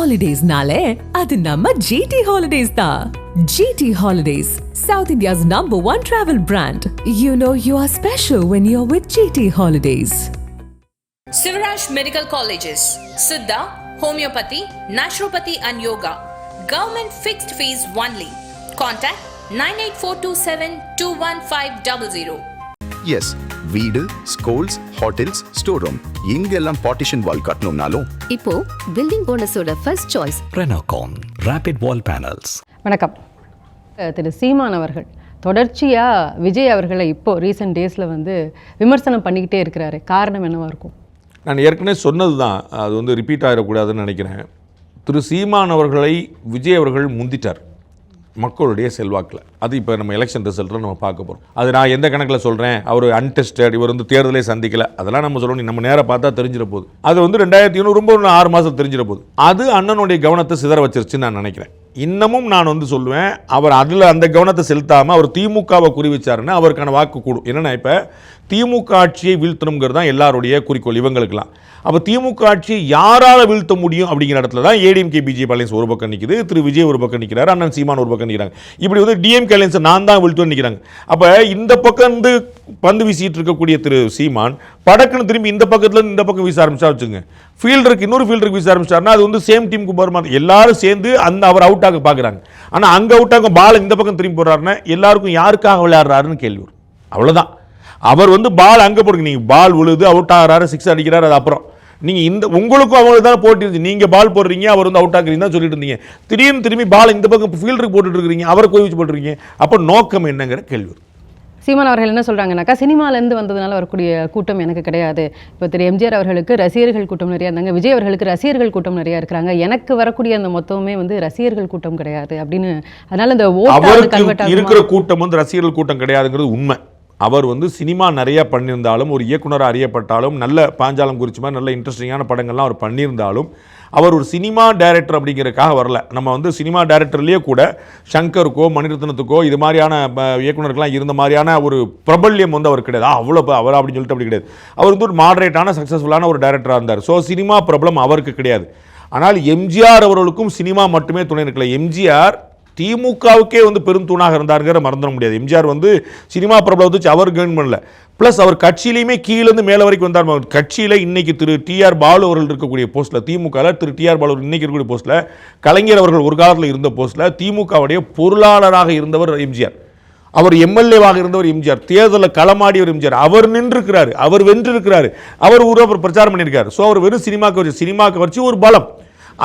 ஹாலிடேஸ்னாலே அது நம்ம ஜிடி ஹாலிடேஸ் தான் GT holidays South India's number one travel brand you know you are special when you are with GT holidays Sivaraj Medical Colleges, Siddha, Homeopathy, Naturopathy and Yoga. Government fixed fees only. Contact 98427 S வீடு schools hotels store room எங்கெல்லாம் partition wall கட்டணும்னாலும் இப்போ building ஓனர்ஸோட first choice Renocon Rapid Wall Panels. வணக்கம். திரு சீமான் அவர்கள் தொடர்ச்சியாக விஜய் அவர்களை இப்போ recent டேஸில் வந்து விமர்சனம் பண்ணிக்கிட்டே இருக்கிறாரு. காரணம் என்னவா இருக்கும்? நான் ஏற்கனவே சொன்னது தான் அது வந்து ரிப்பீட் ஆகிடக்கூடாதுன்னு நினைக்கிறேன். திரு சீமான் அவர்களை விஜய் அவர்கள் முந்திட்டார். மக்களுடைய செல்வாக்கில். அது இப்போ நம்ம எலெக்ஷன் ரிசல்ட்டில் நம்ம பார்க்க போகிறோம் அது நான் எந்த கணக்கில் சொல்கிறேன் அவர் அன்டெஸ்டட் இவர் வந்து தேர்தலே சந்திக்கல. அதெல்லாம் நம்ம சொல்லணும். நம்ம நேராக பார்த்தா தெரிஞ்சிட போகுது அது வந்து ரெண்டாயிரத்தி ஐநூறு ரொம்ப ஆறு மாதம் தெரிஞ்சிட போகுது அது அண்ணனுடைய கவனத்தை சிதற வச்சிருச்சுன்னு நான் நினைக்கிறேன். இன்னமும் நான் வந்து சொல்லுவேன் அவர் அதில் அந்த கவனத்தை செலுத்தாமல் அவர் திமுகவை குறி வச்சாருன்னா அவருக்கான வாக்கு கூடும். என்னென்னா இப்போ திமுக ஆட்சியை வீழ்த்தணுங்கிறது தான் எல்லாருடைய குறிக்கோள் இவங்களுக்கெல்லாம். அப்போ திமுக ஆட்சியை யாரால் வீழ்த்த முடியும் அப்படிங்கிற இடத்துல தான் ஏடிஎம்கே பிஜேபி அலையன்ஸ் ஒரு பக்கம் நிற்கிது திரு விஜய் ஒரு பக்கம் நிற்கிறார் அண்ணன் சீமான் ஒரு பக்கம் நிற்கிறாங்க இப்படி வந்து டிஎம்கே அலையன்ஸ் நான் தான் வீழ்த்துன்னு நிற்கிறாங்க அப்போ இந்த பக்கம் வந்து பந்து வீசிட்டு இருக்கக்கூடிய திரு சீமான் படக்குன்னு திரும்பி இந்த பக்கத்தில் இந்த பக்கம் வீச ஆரம்பிச்சா வச்சுங்க ஃபீல்டருக்கு இன்னொரு ஃபீல்டருக்கு வீச ஆரம்பிச்சாருன்னா அது வந்து சேம் டீமுக்கு போகிற மாதிரி எல்லாரும் சேர்ந்து அந்த அவர் அவுட் அவுட்டாக பார்க்குறாங்க ஆனால் அங்கே அவுட் பால் இந்த பக்கம் திரும்பி போடுறாருன்னா எல்லாருக்கும் யாருக்காக விளையாடுறாருன்னு கேள்வி வரும். அவ்வளோதான் அவர் வந்து பால் அங்கே போடுங்க. நீங்கள் பால் விழுது அவுட் ஆகிறாரு சிக்ஸ் அடிக்கிறாரு அது அப்புறம். நீங்கள் இந்த உங்களுக்கும் அவங்களுக்கு தான் போட்டி இருந்துச்சு நீங்கள் பால் போடுறீங்க அவர் வந்து அவுட் ஆகுறீங்க தான் சொல்லிட்டு இருந்தீங்க. திடீர்னு திரும்பி பால் இந்த பக்கம் ஃபீல்டருக்கு போட்டுட்டு இருக்கிறீங்க அவரை கோவிச்சு போட்டுருக்கீங்க. அப்போ நோக்கம் என்னங்கிற கேள்வி வரும். சீமான் அவர்கள் என்ன சொல்கிறாங்கனாக்கா சினிமாலேருந்து வந்ததுனால வரக்கூடிய கூட்டம் எனக்கு கிடையாது. இப்போ திரு எம்ஜிஆர் அவர்களுக்கு ரசிகர்கள் கூட்டம் நிறையா இருந்தாங்க விஜய் அவர்களுக்கு ரசிகர்கள் கூட்டம் நிறையா இருக்கிறாங்க. எனக்கு வரக்கூடிய அந்த மொத்தமே வந்து ரசிகர்கள் கூட்டம் கிடையாது அப்படின்னு அதனால இந்த ஓட்டு இருக்கிற கூட்டம் வந்து ரசிகர்கள் கூட்டம் கிடையாதுங்கிறது உண்மை. அவர் வந்து சினிமா நிறையா பண்ணியிருந்தாலும் ஒரு இயக்குனராக அறியப்பட்டாலும் நல்ல பாஞ்சாலம் குறிச்சி மாதிரி நல்ல இன்ட்ரெஸ்டிங்கான படங்கள்லாம் அவர் பண்ணியிருந்தாலும் அவர் ஒரு சினிமா டைரக்டர் அப்படிங்கிறதுக்காக வரல. நம்ம வந்து சினிமா டைரக்டர்லேயே கூட சங்கருக்கோ மணிரத்னத்துக்கோ இது மாதிரியான இயக்குனருக்கெலாம் இயக்குனருக்கெல்லாம் இருந்த மாதிரியான ஒரு பிரபல்யம் வந்து அவர் கிடையாது. அவ்வளோ ப- அவர் அப்படின்னு சொல்லிட்டு அப்படி கிடையாது. அவர் வந்து ஒரு மாடரேட்டான சக்ஸஸ்ஃபுல்லான ஒரு டைரக்டராக இருந்தார். ஸோ சினிமா பிரபலம் அவருக்கு கிடையாது. ஆனால் எம்ஜிஆர் அவர்களுக்கும் சினிமா மட்டுமே துணை இருக்கல எம்ஜிஆர் திமுகவுக்கே வந்து பெரும் தூணாக இருந்தாருங்கிற மறந்துட முடியாது. எம்ஜிஆர் வந்து சினிமா பிரபல வந்துச்சு அவர் கெயின் பண்ணல. ப்ளஸ் அவர் கட்சியிலையுமே கீழேருந்து மேலே வரைக்கும் வந்தார். கட்சியில் இன்னைக்கு திரு டிஆர் பாலு அவர்கள் இருக்கக்கூடிய போஸ்ட்டில் திமுகவில் திரு டிஆர் பாலு இன்னைக்கு இருக்கக்கூடிய போஸ்ட்டில் கலைஞர் அவர்கள் ஒரு காலத்தில் இருந்த போஸ்ட்டில் திமுகவுடைய பொருளாளராக இருந்தவர் எம்ஜிஆர். அவர் எம்எல்ஏவாக இருந்தவர் எம்ஜிஆர். தேர்தலில் களமாடியவர் எம்ஜிஆர். அவர் நின்றுக்கிறாரு அவர் வென்றிருக்கிறாரு. அவர் ஊரை பிரச்சாரம் பண்ணியிருக்காரு. ஸோ அவர் வெறும் சினிமா வச்சு சினிமா கவர்ச்சி ஒரு பலம்.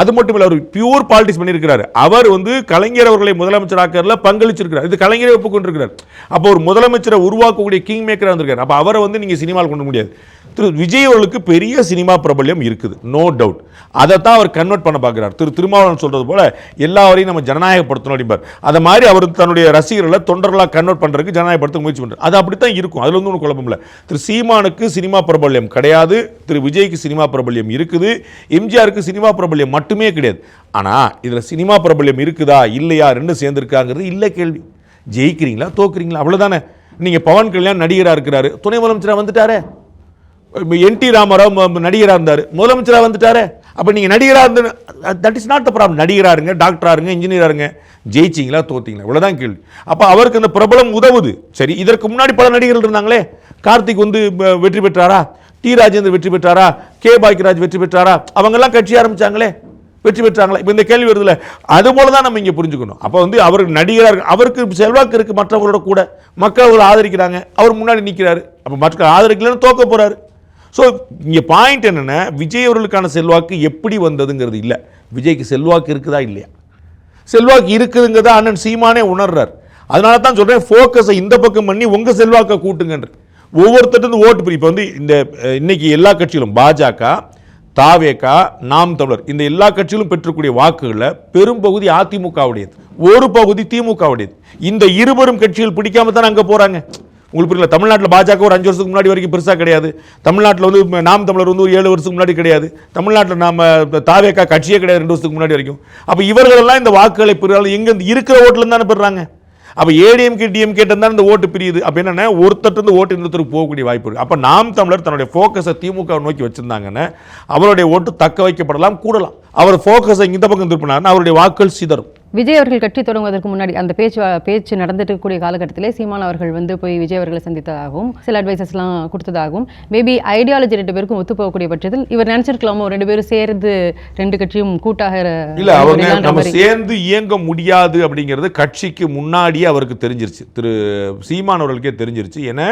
அது மட்டும் இல்லை அவர் பியூர் பாலிடிக்ஸ் பண்ணியிருக்கிறார். அவர் வந்து கலைஞர் அவர்களை முதலமைச்சராக்கிறதுல பங்களிச்சிருக்கிறார். இது கலைஞரை ஒப்புக்கொண்டிருக்கிறார். அப்போ ஒரு முதலமைச்சரை உருவாக்கக்கூடிய கிங் மேக்கராக இருந்திருக்கார். அப்போ அவரை வந்து நீங்கள் சினிமாவில் கொண்டு முடியாது. திரு விஜய் அவர்களுக்கு பெரிய சினிமா பிரபல்யம் இருக்குது. நோ டவுட் அதை தான் அவர் கன்வெர்ட் பண்ண பார்க்குறார். திரு திருமாவளவன் சொல்கிறது போல் எல்லாரையும் நம்ம ஜனநாயகப்படுத்தணும் அப்படிம்பார். அதை மாதிரி அவர் தன்னுடைய ரசிகர்களை தொண்டர்களாக கன்வெர்ட் பண்ணுறதுக்கு ஜனநாயகப்படுத்த முயற்சி பண்ணுறாரு அது அப்படி தான் இருக்கும். அதில் வந்து ஒன்றும் குழப்பம் இல்லை. திரு சீமானுக்கு சினிமா பிரபல்யம் கிடையாது. திரு விஜய்க்கு சினிமா பிரபல்யம் இருக்குது. எம்ஜிஆருக்கு சினிமா பிரபல்யம் மட்டுமே கிடையாது. ஆனால் இதில் சினிமா பிரபல்யம் இருக்குதா இல்லையா ரெண்டும் சேர்ந்துருக்காங்கிறது இல்லை கேள்வி. ஜெயிக்கிறீங்களா தோக்குறீங்களா? அவ்வளோதானே நீங்கள் பவன் கல்யாண் நடிகராக இருக்கிறாரு. துணை முதலமைச்சராக வந்துட்டாரே. என் டி ராமராவ் நடிகராக இருந்தார். முதலமைச்சராக வந்துட்டாரு. அப்போ நீங்கள் நடிகராக இருந்து that is not the problem நடிகராக இருங்க டாக்டராக இருங்க இன்ஜினியராக இருங்க. ஜெயிச்சிங்களா தோத்திங்களா? இவ்வளோதான் கேள்வி. அப்போ அவருக்கு அந்த பிரபலம் உதவுது. சரி இதற்கு முன்னாடி பல நடிகர்கள் இருந்தாங்களே. கார்த்திக் வந்து வெற்றி பெற்றாரா? டி. ராஜேந்தர் வெற்றி பெற்றாரா? கே. பாக்கியராஜ் வெற்றி பெற்றாரா? அவங்கெல்லாம் கட்சி ஆரம்பிச்சாங்களே. வெற்றி பெற்றாங்களா? இப்போ இந்த கேள்வி வருதுல்ல. அது போல தான் நம்ம இங்கே புரிஞ்சுக்கணும். அப்போ வந்து அவர் நடிகராக அவருக்கு செல்வாக்கு இருக்குது மற்றவங்களோட கூட. மக்கள் அவரை ஆதரிக்கிறாங்க. அவர் முன்னாடி நிற்கிறாரு அப்போ மக்கள் ஆதரிக்கலன்னு தோக்க போகிறாரு ஸோ இங்கே பாயிண்ட் என்னென்னா விஜய் அவர்களுக்கான செல்வாக்கு எப்படி வந்ததுங்கிறது இல்லை. விஜய்க்கு செல்வாக்கு இருக்குதா இல்லையா? செல்வாக்கு இருக்குதுங்கிறத அண்ணன் சீமானே உணர்றார். அதனால தான் சொல்கிறேன் ஃபோக்கஸை இந்த பக்கம் பண்ணி உங்கள் செல்வாக்கை கூட்டுங்கன்ற ஒவ்வொருத்தருந்து ஓட்டு பிரிப்பு இப்போ வந்து இந்த இன்னைக்கு எல்லா கட்சிகளும் பாஜக தாவேகா நாம் தமிழர் இந்த எல்லா கட்சிகளும் பெற்றக்கூடிய வாக்குகளில் பெரும்பகுதி அதிமுகவுடையது. ஒரு பகுதி திமுகவுடையது. இந்த இருவரும் கட்சிகள் பிடிக்காம தான் அங்கே போகிறாங்க உங்களுக்கு புரியல தமிழ்நாட்டில் பாஜக ஒரு அஞ்சு வருஷத்துக்கு முன்னாடி வரைக்கும் பெருசாக கிடையாது. தமிழ்நாட்டில் வந்து நாம் தமிழர் வந்து ஒரு ஏழு வருஷத்துக்கு முன்னாடி கிடையாது. தமிழ்நாட்டில் நாம் தாவேக்கா கட்சியே கிடையாது ரெண்டு வருஷத்துக்கு முன்னாடி வரைக்கும். அப்போ இவர்களெல்லாம் இந்த வாக்குகளை பெறுறாங்க எங்கே இருக்கிற ஓட்டுல தானே பெறுறாங்க. அப்போ ஏடிஎம்கே டிஎம்கே தான் இந்த ஓட்டு பிரியுது. அப்போ என்னன்னா ஒருத்தர் இருந்து ஓட்டு இன்னொருத்தருக்கு போகக்கூடிய வாய்ப்பு இருக்குது அப்போ நாம் தமிழர் தன்னுடைய ஃபோக்கஸை திமுக நோக்கி வச்சிருந்தாங்கன்னா அவருடைய ஓட்டு தக்க வைக்கப்படலாம் கூடலாம். அவர் ஃபோக்கஸை இந்த பக்கம் திருப்பினாருன்னா அவருடைய வாக்குகள் சிதறும். விஜய் அவர்கள் கட்சி தொடங்குவதற்கு முன்னாடி அந்த பேச்சு பேச்சு நடந்துட்டு இருக்கக்கூடிய காலகட்டத்திலே சீமான் அவர்கள் வந்து போய் விஜய் அவர்களை சந்தித்ததாகவும் சில அட்வைசஸ்லாம் கொடுத்ததாகவும் மேபி ஐடியாலஜி ரெண்டு பேருக்கும் ஒத்து போகக்கூடிய பட்சத்தில் இவர் நினைச்சிருக்கலாமோ? ரெண்டு பேரும் சேர்ந்து ரெண்டு கட்சியும் கூட்டாக இல்ல அவங்க நம்ம. சேர்ந்து இயங்க முடியாது அப்படிங்கிறது கட்சிக்கு முன்னாடியே அவருக்கு தெரிஞ்சிருச்சு. திரு சீமான் அவர்களுக்கே தெரிஞ்சிருச்சு. ஏன்னா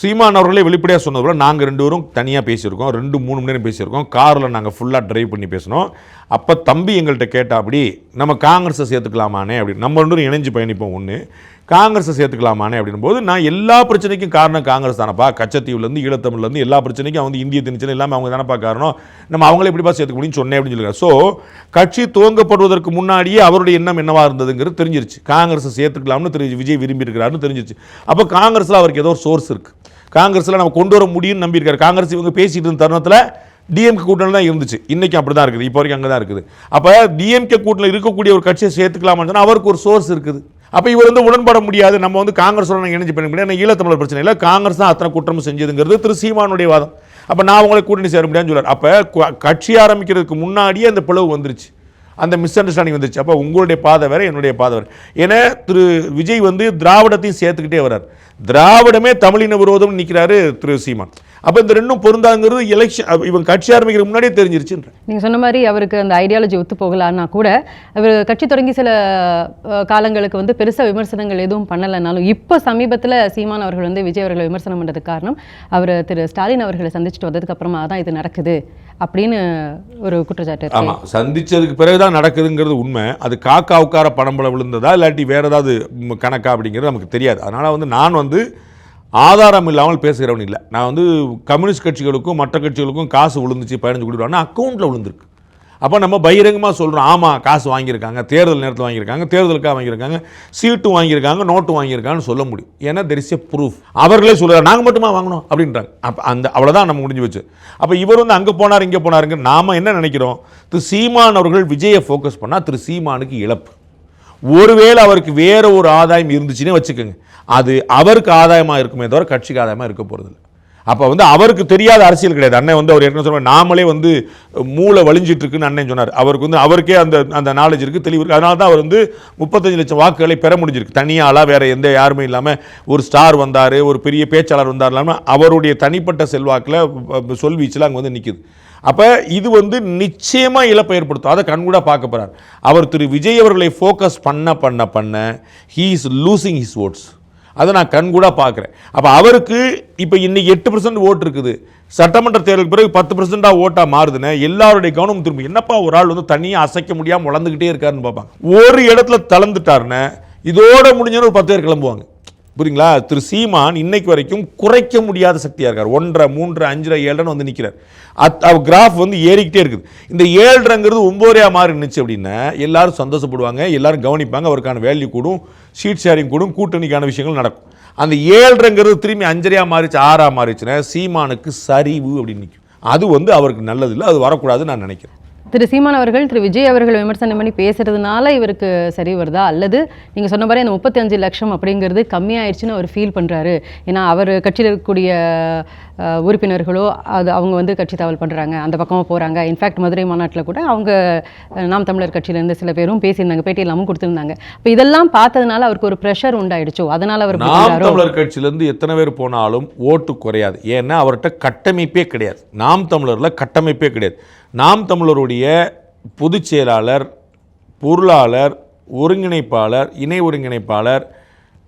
சீமான் அவர்களே வெளிப்படையாக சொன்னது போல நாங்கள் ரெண்டு பேரும் தனியாக பேசியிருக்கோம். ரெண்டு மூணு மணி நேரம் பேசியிருக்கோம். காரில் நாங்கள் ஃபுல்லாக டிரைவ் பண்ணி பேசினோம். அப்போ தம்பி எங்கள்கிட்ட கேட்டா அப்படி நம்ம காங்கிரஸை சேர்த்துக்கலாமானே? அப்படின்னு. நம்ம ரெண்டு இணைஞ்சு பயணிப்போம். ஒன்று காங்கிரஸை சேர்த்துக்கலாமானே அப்படின்னும் போது நான் எல்லா பிரச்சனைக்கும் காரணம் காங்கிரஸ் தானப்பா. கச்சத்தீவுலேருந்து ஈழத்தமிழ்லேருந்து எல்லா பிரச்சனைக்கும் அவங்க இந்திய திணிச்சல் எல்லாமே அவங்க தானப்பா காரணம். நம்ம அவங்கள எப்படிப்பா சேர்த்துக்க முடியும்னு சொன்னேன் அப்படின்னு சொல்லியிருக்காரு. ஸோ கட்சி துவங்கப்படுவதற்கு முன்னாடியே அவருடைய எண்ணம் என்னவாக இருந்ததுங்கிறது தெரிஞ்சிருச்சு. காங்கிரஸை சேர்த்துக்கலாம்னு தெரிஞ்சு விஜய் விரும்பி இருக்கிறாருன்னு தெரிஞ்சிருச்சு. அப்போ காங்கிரஸில் அவருக்கு ஏதோ ஒரு சோர்ஸ் இருக்குது காங்கிரஸில் நம்ம கொண்டு வர முடியும்னு நம்பியிருக்காரு. காங்கிரஸ் இவங்க பேசிகிட்டு இருந்த தருணத்தில் டிஎம்கே கூட்டணி தான் இருந்துச்சு. இன்றைக்கி அப்படி தான் இருக்குது. இப்போ வரைக்கும் அங்கே தான் இருக்குது. அப்போ டிஎம்கே கூட்டணியில் இருக்கக்கூடிய ஒரு கட்சியை சேர்த்துக்கலாமான்னு சொன்னால் அவருக்கு ஒரு சோர்ஸ் இருக்குது. அப்போ இவர் வந்து உடன்பட முடியாது. நம்ம வந்து காங்கிரஸோட நாங்கள் இணைஞ்சு பண்ண முடியாது. ஈழத்தமிழர் பிரச்சனை இல்லை. காங்கிரஸ் தான் அத்தனை குற்றமும் செஞ்சதுங்கிறது திரு சீமானுடைய வாதம். அப்போ நான் உங்களை கூட்டணி சேர முடியாதுன்னு சொல்றாரு. அப்போ கட்சி ஆரம்பிக்கிறதுக்கு முன்னாடியே அந்த பிளவு வந்துருச்சு. அந்த மிஸ் அண்டர்ஸ்டாண்டிங் வந்துருச்சு. அப்போ உங்களுடைய பாதை வேறு என்னுடைய பாதை வேறு. ஏன்னா திரு விஜய் வந்து திராவிடத்தையும் சேர்த்துக்கிட்டே வர்றார். திராவிடமே தமிழின விரோதம்னு நிற்கிறாரு திரு சீமான். அப்போ இந்த ரெண்டும் பொருந்தாங்கிறது எலெக்ஷன் இவன் கட்சி ஆரம்பிக்கிறதுக்கு முன்னாடியே தெரிஞ்சிருச்சுன்ற. நீங்க சொன்ன மாதிரி அவருக்கு அந்த ஐடியாலஜி ஒத்து போகலான்னா கூட அவர் கட்சி தொடங்கி சில காலங்களுக்கு வந்து பெருசா விமர்சனங்கள் எதுவும் பண்ணலைனாலும் இப்போ சமீபத்துல சீமான் அவர்கள் வந்து விஜய் அவர்களை விமர்சனம் பண்றதுக்கு காரணம் அவர் திரு ஸ்டாலின் அவர்களை சந்திச்சுட்டு வந்ததுக்கு அப்புறமா தான் இது நடக்குது அப்படின்னு ஒரு குற்றச்சாட்டு ஆமாம் சந்திச்சதுக்கு பிறகுதான் நடக்குதுங்கிறது உண்மை. அது காக்கா உட்கார பணம்பளம் விழுந்ததா இல்லாட்டி வேற ஏதாவது கணக்கா அப்படிங்கிறது நமக்கு தெரியாது. அதனால் வந்து நான் வந்து ஆதாரம் இல்லாமல் பேசுகிறவன் இல்லை. நான் வந்து கம்யூனிஸ்ட் கட்சிகளுக்கும் மற்ற கட்சிகளுக்கும் காசு விழுந்துச்சு பதினஞ்சு கோடி ரூபான்னா அக்கௌண்ட்டில் விழுந்திருக்கு. அப்போ நம்ம பகிரங்கமாக சொல்கிறோம் ஆமாம் காசு வாங்கியிருக்காங்க தேர்தல் நேரத்தில் வாங்கியிருக்காங்க தேர்தலுக்காக வாங்கியிருக்காங்க சீட்டு வாங்கியிருக்காங்க நோட்டு வாங்கியிருக்காங்கன்னு சொல்ல முடியும். ஏன்னா தெர் இஸ் எ ப்ரூஃப் அவர்களே சொல்கிறார் நாங்கள் மட்டுமா வாங்கினோம் அப்படின்றாங்க. அப்போ அந்த அவ்வளோதான் நம்ம முடிஞ்சு வச்சு அப்போ இவர் வந்து அங்கே போனார் இங்கே போனாருங்க நாம் என்ன நினைக்கிறோம்? திரு சீமான் அவர்கள் விஜயை ஃபோக்கஸ் பண்ணால் திரு சீமானுக்கு இழப்பு. ஒருவேளை அவருக்கு வேற ஒரு ஆதாயம் இருந்துச்சுன்னே வச்சுக்கோங்க. அது அவருக்கு ஆதாயமாக இருக்குமே தவிர கட்சிக்கு ஆதாயமாக இருக்க போகிறதில்ல அப்போ வந்து அவருக்கு தெரியாத அரசியல் கிடையாது. அண்ணன் வந்து அவர் ஏற்கனவே சொன்னார் நாமளே வந்து மூளை வலிஞ்சிட்டு இருக்குன்னு அண்ணன் சொன்னார். அவருக்கு வந்து அவருக்கே அந்த அந்த நாலேஜ் இருக்குது தெளிவு இருக்குது அதனால தான் அவர் வந்து முப்பத்தஞ்சு லட்சம் வாக்குகளை பெற முடிஞ்சிருக்கு. தனியாளாக வேறு எந்த யாருமே இல்லாமல் ஒரு ஸ்டார் வந்தார் ஒரு பெரிய பேச்சாளர் வந்தார் இல்லாமல் அவருடைய தனிப்பட்ட செல்வாக்கில் சொல்வீச்சில் அங்கே வந்து நிற்குது அப்போ இது வந்து நிச்சயமாக இழப்பை ஏற்படுத்தும். அதை கண்கூட பார்க்க போகிறார் அவர் திரு விஜய் அவர்களை ஃபோக்கஸ் பண்ண பண்ண பண்ண he is losing his votes அதை நான் கண்கூடாக பார்க்குறேன். அப்போ அவருக்கு இப்போ இன்னைக்கு எட்டு பர்சன்ட் ஓட்டு இருக்குது. சட்டமன்ற தேர்தலுக்கு பிறகு பத்து பர்சன்டாக ஓட்டாக மாறுதுன்னு எல்லாருடைய கவனம் திரும்பி. என்னப்பா ஒரு ஆள் வந்து தனியாக அசைக்க முடியாமல் வளர்ந்துக்கிட்டே இருக்காருன்னு பார்ப்பாங்க. ஒரு இடத்துல தளர்ந்துட்டாருன்னு இதோட முடிஞ்சோன்னு ஒரு பத்து பேர் கிளம்புவாங்க. புரியுங்களா? திரு சீமான் இன்னைக்கு வரைக்கும் குறைக்க முடியாத சக்தியாக இருக்கார். ஒன்றரை மூன்று அஞ்சரை ஏழரைன்னு வந்து நிற்கிறார் அத் கிராஃப் வந்து ஏறிக்கிட்டே இருக்குது. இந்த ஏழ்ரைங்கிறது ஒம்போரையாக மாறி இருந்துச்சு அப்படின்னா எல்லாரும் சந்தோஷப்படுவாங்க எல்லாரும் கவனிப்பாங்க அவருக்கான வேல்யூ கூடும் ஷீட் ஷேரிங் கூடும் கூட்டணிக்கான விஷயங்கள் நடக்கும். அந்த ஏழ்ரைங்கிறது திரும்பி அஞ்சரையாக மாறிச்சு ஆறாக மாறிச்சுன்னா சீமானுக்கு சரிவு அப்படின்னு நிற்கும் அது வந்து அவருக்கு நல்லதில்லை அது வரக்கூடாதுன்னு நான் நினைக்கிறேன். திரு சீமான் அவர்கள் திரு விஜய் அவர்கள் விமர்சனம் பண்ணி பேசுறதுனால இவருக்கு சரி வருதா? அல்லது நீங்க சொன்ன மாதிரி அந்த முப்பத்தஞ்சு லட்சம் அப்படிங்கிறது கம்மியாயிருச்சுன்னு அவர் ஃபீல் பண்றாரு? ஏன்னா அவர் கட்சியில் இருக்கக்கூடிய உறுப்பினர்களோ அது அவங்க வந்து கட்சி தாவல் பண்றாங்க அந்த பக்கமா போறாங்க. இன்ஃபேக்ட் மதுரை மாநாட்டில் கூட அவங்க நாம் தமிழர் கட்சியிலேருந்து சில பேரும் பேசியிருந்தாங்க பேட்டி எல்லாமும் கொடுத்திருந்தாங்க. இப்போ இதெல்லாம் பார்த்ததுனால அவருக்கு ஒரு ப்ரெஷர் உண்டாயிடுச்சோ? அதனால அவர் நாம்? தமிழர் கட்சியிலேருந்து எத்தனை பேர் போனாலும் ஓட்டு குறையாது. ஏன்னா அவர்கிட்ட கட்டமைப்பே கிடையாது. நாம் தமிழரில் கட்டமைப்பே கிடையாது. நாம் தமிழருடைய பொதுச் செயலாளர் பொருளாளர் ஒருங்கிணைப்பாளர் இணை ஒருங்கிணைப்பாளர்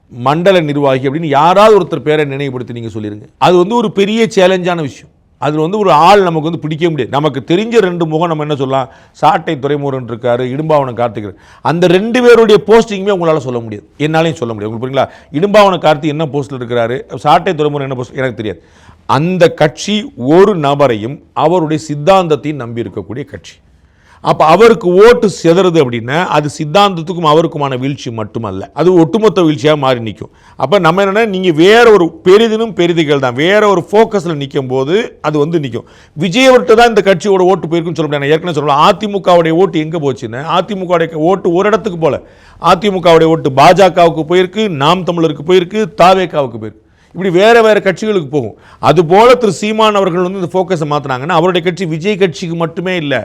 மண்டல நிர்வாகி அப்படின்னு யாராவது ஒருத்தர் பேரை நினைவுபடுத்தி நீங்கள் சொல்லிடுங்க அது வந்து ஒரு பெரிய சேலஞ்சான விஷயம். அதில் வந்து ஒரு ஆள் நமக்கு வந்து பிடிக்க முடியாது. நமக்கு தெரிஞ்ச ரெண்டு முகம் நம்ம என்ன சொல்லலாம்? சாட்டை துறைமுருகன் இருக்காரு இடும்பாவனம் கார்த்திகர் அந்த ரெண்டு பேருடைய போஸ்டிங்குமே உங்களால் சொல்ல முடியாது. என்னாலையும் சொல்ல முடியாது. உங்களுக்கு புரியுங்களா? இடும்பாவன கார்த்தி என்ன போஸ்ட்டில் இருக்கிறாரு? சாட்டை துறைமுருகன் என்ன போஸ்ட் எனக்கு தெரியாது. அந்த கட்சி ஒரு நபரையும் அவருடைய சித்தாந்தத்தையும் நம்பி இருக்கக்கூடிய கட்சி. அப்போ அவருக்கு ஓட்டு சிதறுது அப்படின்னா அது சித்தாந்தத்துக்கும் அவருக்குமான வீழ்ச்சி மட்டுமல்ல. அது ஒட்டுமொத்த வீழ்ச்சியாக மாறி நிற்கும் அப்போ நம்ம என்னென்னா நீங்கள் வேற ஒரு பெரிதினும் பெரிதிகள் தான். வேற ஒரு ஃபோக்கஸில் நிற்கும் போது அது வந்து நிற்கும் விஜயவர்கிட்ட தான் இந்த கட்சியோட ஓட்டு போயிருக்குன்னு சொல்ல முடியாது. ஏற்கனவே சொல்லலாம் அதிமுகவுடைய ஓட்டு எங்கே போச்சுன்னு அதிமுகவுடைய ஓட்டு ஒரு இடத்துக்கு போல. அதிமுகவுடைய ஓட்டு பாஜகவுக்கு போயிருக்கு நாம் தமிழருக்கு போயிருக்கு தாவேக்காவுக்கு போயிருக்கு. இப்படி வேறு வேறு கட்சிகளுக்கு போகும். அதுபோல திரு சீமான் அவர்கள் வந்து இந்த ஃபோக்கஸை மாற்றினாங்கன்னா அவருடைய கட்சி விஜய் கட்சிக்கு மட்டுமே இல்லை.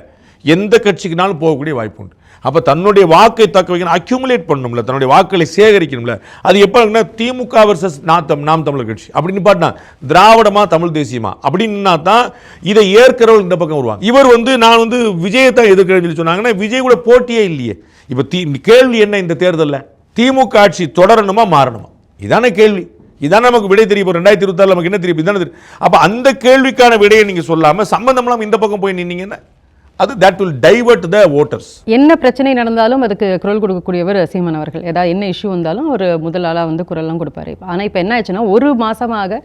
எந்த கட்சிக்குனாலும் போகக்கூடிய வாய்ப்பு உண்டு. அப்போ தன்னுடைய வாக்கை தக்க வைக்கணும் அக்யூமுலேட் பண்ணணும்ல தன்னுடைய வாக்குகளை சேகரிக்கணும்ல. அது எப்போ இருக்குன்னா திமுக வர்சஸ் நாம் நாம் தமிழர் கட்சி. அப்படின்னு பாட்டினா திராவிடமா தமிழ் தேசியமா? அப்படின்னா தான் இதை ஏற்கிறவர்கள் இந்த பக்கம் வருவாங்க. இவர் வந்து நான் வந்து விஜயத்தை எதிர்க்கிறேன்னு சொல்லி சொன்னாங்கன்னா விஜய் கூட போட்டியே இல்லையே. இப்போ தீ கேள்வி என்ன இந்த தேர்தலில்? திமுக ஆட்சி தொடரணுமா மாறணுமா? இதானே கேள்வி. இதான் நமக்கு விடை தெரியும் இப்போ ரெண்டாயிரத்தி இருபத்தாறு நமக்கு என்ன தெரியும் இதானே தெரியும் அப்போ அந்த கேள்விக்கான விடையை நீங்கள் சொல்லாமல் சம்பந்தம்லாம் இல்லாமல் இந்த பக்கம் போய் நின்னீங்கன்னா அது that will divert the voters என்ன பிரச்சனை நடந்தாலும் அதுக்கு குரல் கொடுக்கக்கூடியவர் சீமன் அவர்கள். ஏதாவது என்ன இஷ்யூ வந்தாலும் ஒரு முதல் ஆளாக வந்து குரல்லாம் கொடுப்பாரு. ஆனால் இப்போ என்ன ஆச்சுன்னா ஒரு மாதமாக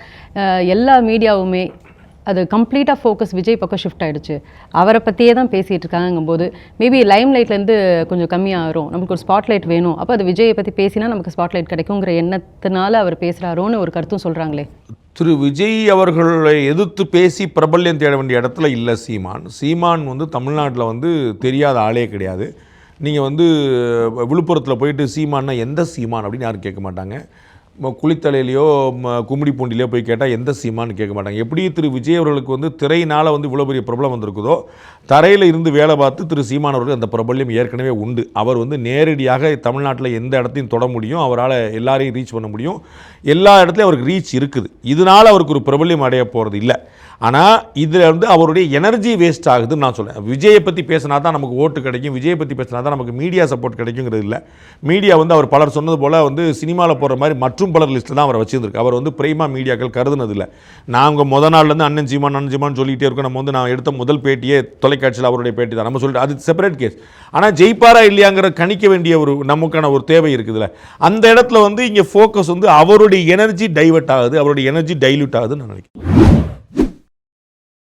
எல்லா மீடியாவுமே அது கம்ப்ளீட்டாக ஃபோக்கஸ் விஜய் பக்கம் ஷிஃப்ட் ஆயிடுச்சு. அவரை பற்றியே தான் பேசிகிட்டு இருக்காங்கும்போது மேபி லைம் லைட்லேருந்து கொஞ்சம் கம்மியாகும் நமக்கு ஒரு ஸ்பாட்லைட் வேணும். அப்போ அது விஜயை பற்றி பேசினா நமக்கு ஸ்பாட்லைட் கிடைக்குங்கிற எண்ணத்தினால அவர் பேசுகிறாரோன்னு ஒரு கருத்தும் சொல்கிறாங்களே திரு விஜய் அவர்களை எதிர்த்து பேசி பிரபல்யம் தேட வேண்டிய இடத்துல இல்லை சீமான். சீமான் வந்து தமிழ்நாட்டில் வந்து தெரியாத ஆளே கிடையாது. நீங்கள் வந்து விழுப்புரத்தில் போயிட்டு சீமான்னா எந்த சீமான் அப்படின்னு யாரும் கேட்க மாட்டாங்க. குளித்தலையிலையோ ம- கும்மிடி பூண்டிலையோ போய் கேட்டால் எந்த சீமான்னு கேட்க மாட்டாங்க. எப்படி திரு விஜய் அவர்களுக்கு வந்து திரையினால் வந்து இவ்வளோ பெரிய பிரபலம் வந்திருக்குதோ தரையில் இருந்து வேலை பார்த்து திரு சீமான் அவர்களுக்கு அந்த பிரபல்யம் ஏற்கனவே உண்டு. அவர் வந்து நேரடியாக தமிழ்நாட்டில் எந்த இடத்தையும் தொட முடியும் அவரால் எல்லாரையும் ரீச் பண்ண முடியும். எல்லா இடத்துலையும் அவருக்கு ரீச் இருக்குது. இதனால் அவருக்கு ஒரு பிரபல்யம் அடைய போகிறது இல்லை. ஆனால் இதில் வந்து அவருடைய எனர்ஜி வேஸ்ட் ஆகுதுன்னு நான் சொல்கிறேன் விஜயை பற்றி பேசினா தான் நமக்கு ஓட்டு கிடைக்கும். விஜயை பற்றி பேசினா தான் நமக்கு மீடியா சப்போர்ட் கிடைக்குங்கிறது இல்லை. மீடியா வந்து அவர் பலர் சொன்னது போல் வந்து சினிமாவில் போகிற மாதிரி மற்றும் பலர் லிஸ்ட்டில் தான் அவரை வச்சுருந்துருக்கு. அவர் வந்து பிரேமா மீடியாக்கள் கருதுனது இல்லை நாங்கள் முத நாள்லேருந்து அண்ணன் சீமான் அண்ணன் சீமான் சொல்லிகிட்டே இருக்கோம். நம்ம வந்து நான் எடுத்த முதல் பேட்டியே தொலைக்காட்சியில் அவருடைய பேட்டி தான். நம்ம சொல்லிட்டு அது செப்பரேட் கேஸ் ஆனால் ஜெயிப்பாரா இல்லையாங்கிற கணிக்க வேண்டிய ஒரு நமக்கான ஒரு தேவை இருக்குதுல்ல. அந்த இடத்துல வந்து இங்கே ஃபோக்கஸ் வந்து அவருடைய எனர்ஜி டைவெர்ட் ஆகுது அவருடைய எனர்ஜி டைல்யூட் ஆகுதுன்னு நான் நினைக்கிறேன்.